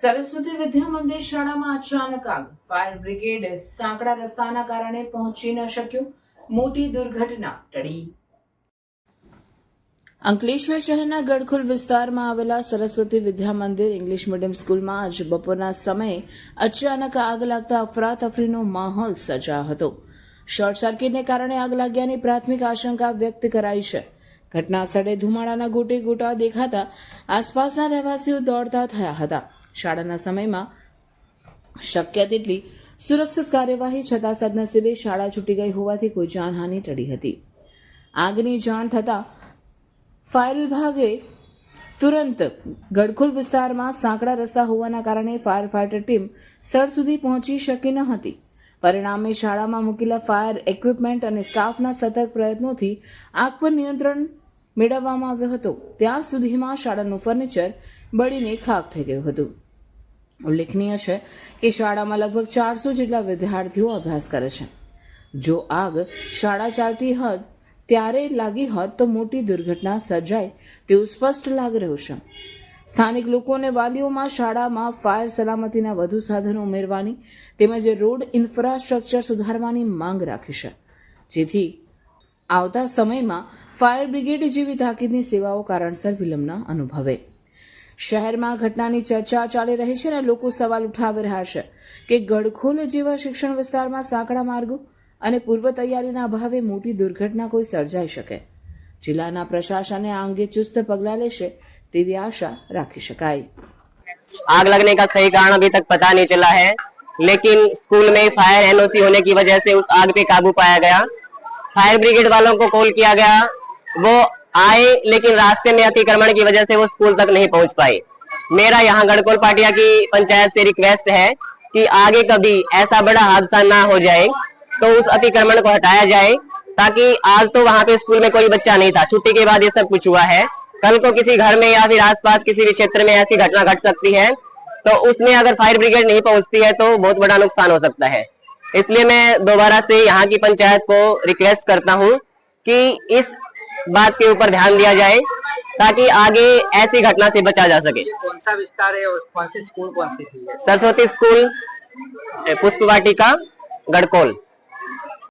સરસ્વતી વિદ્યા મંદિર શાળામાં અચાનક આગ. ફાયર બ્રિગેડ સાંકડા રસ્તાના કારણે પહોંચી ન શક્યું. મોટી દુર્ઘટના ટળી. અંકલેશ્વર શહેરના ગડખુલ વિસ્તારમાં આવેલા સરસ્વતી વિદ્યા મંદિર ઇંગ્લિશ મીડિયમ સ્કૂલમાં આજ બપોરના સમયે અચાનક આગ લાગતા અફરાતફરીનો માહોલ સર્જાયો હતો. શોર્ટ સર્કિટને કારણે આગ લાગ્યાની પ્રાથમિક આશંકા વ્યક્ત કરાઈ છે. ઘટના સ્થળે ધુમાડાના ગોટે ગોટા દેખાતા આસપાસના રહેવાસીઓ દોડતા થયા હતા. શાળાના સમયમાં શક્ય તેટલી સુરક્ષિત કાર્યવાહી છતાં સદનસીબે શાળા છૂટી ગઈ હોવાથી કોઈ જાનહાનિ ટળી હતી. આગની જાણ થતાં ફાયર વિભાગે તુરંત ગડખુલ વિસ્તારમાં સાંકડા રસ્તા હોવાના કારણે ફાયર ફાઈટર ટીમ સ્થળ સુધી પહોંચી શકી ન હતી. પરિણામે શાળામાં મૂકેલા ફાયર ઇક્વિપમેન્ટ અને સ્ટાફના સતર્ક પ્રયત્નોથી આગ પર નિયંત્રણ મેળવવામાં આવ્યો હતો. ત્યાં સુધીમાં શાળાનું ફર્નિચર બળીને ખાખ થઈ ગયું હતું. ઉલ્લેખનીય છે કે શાળામાં લગભગ ચારસો જેટલા વિદ્યાર્થીઓ અભ્યાસ કરે છે. જો આગ શાળા ચાલતી હોત, ત્યારે લાગી હોત તો મોટી દુર્ઘટના સર્જાય તેવું સ્પષ્ટ લાગી રહ્યું છે. સ્થાનિક લોકો અને વાલીઓમાં શાળામાં ફાયર સલામતીના વધુ સાધનો ઉમેરવાની તેમજ રોડ ઇન્ફ્રાસ્ટ્રક્ચર સુધારવાની માંગ રાખી છે. જેથી આવતા સમયમાં ફાયર બ્રિગેડ જેવી તાકીદની સેવાઓ કારણસર વિલંબ ન અનુભવે. શહેરમાં ઘટનાની ચર્ચા ચાલી રહી છે અને લોકો સવાલ ઉઠાવી રહ્યા છે કે ગડખોલ જેવા શિક્ષણ વિસ્તારમાં સાંકડા માર્ગો અને પૂર્વ તૈયારીના અભાવે મોટી દુર્ઘટના કોઈ સર્જાઈ શકે જિલ્લાના પ્રશાસને આ અંગે ચુસ્ત પગલાં લેશે તેવી આશા રાખી શકાય आग लगने का सही कारण अभी तक पता नहीं चला है लेकिन स्कूल में फायर एनओसी होने की वजह से उस आग पे काबू पाया गया फायर ब्रिगेड वालों को कॉल किया गया वो आए, लेकिन रास्ते में अतिक्रमण की वजह से वो स्कूल तक नहीं पहुँच पाए। मेरा यहाँ गढ़कोल पाटिया की पंचायत से रिक्वेस्ट है कि आगे कभी ऐसा बड़ा हादसा ना हो जाए तो उस अतिक्रमण को हटाया जाए, ताकि आज तो वहाँ पे स्कूल में कोई बच्चा नहीं था। छुट्टी के बाद ये सब कुछ हुआ है। कल को किसी घर में या फिर आसपास किसी भी क्षेत्र में ऐसी घटना घट सकती है तो उसमें अगर फायर ब्रिगेड नहीं पहुँचती है तो बहुत बड़ा नुकसान हो सकता है। इसलिए मैं दोबारा से यहाँ की पंचायत को रिक्वेस्ट करता हूँ कि इस बात के ऊपर ध्यान दिया जाए ताकि आगे ऐसी घटना से बचा जा सके। कौन सा विस्तार है और कौन से स्कूल कौन सी थी? सरस्वती स्कूल पुष्प वाटिका गढ़कोल।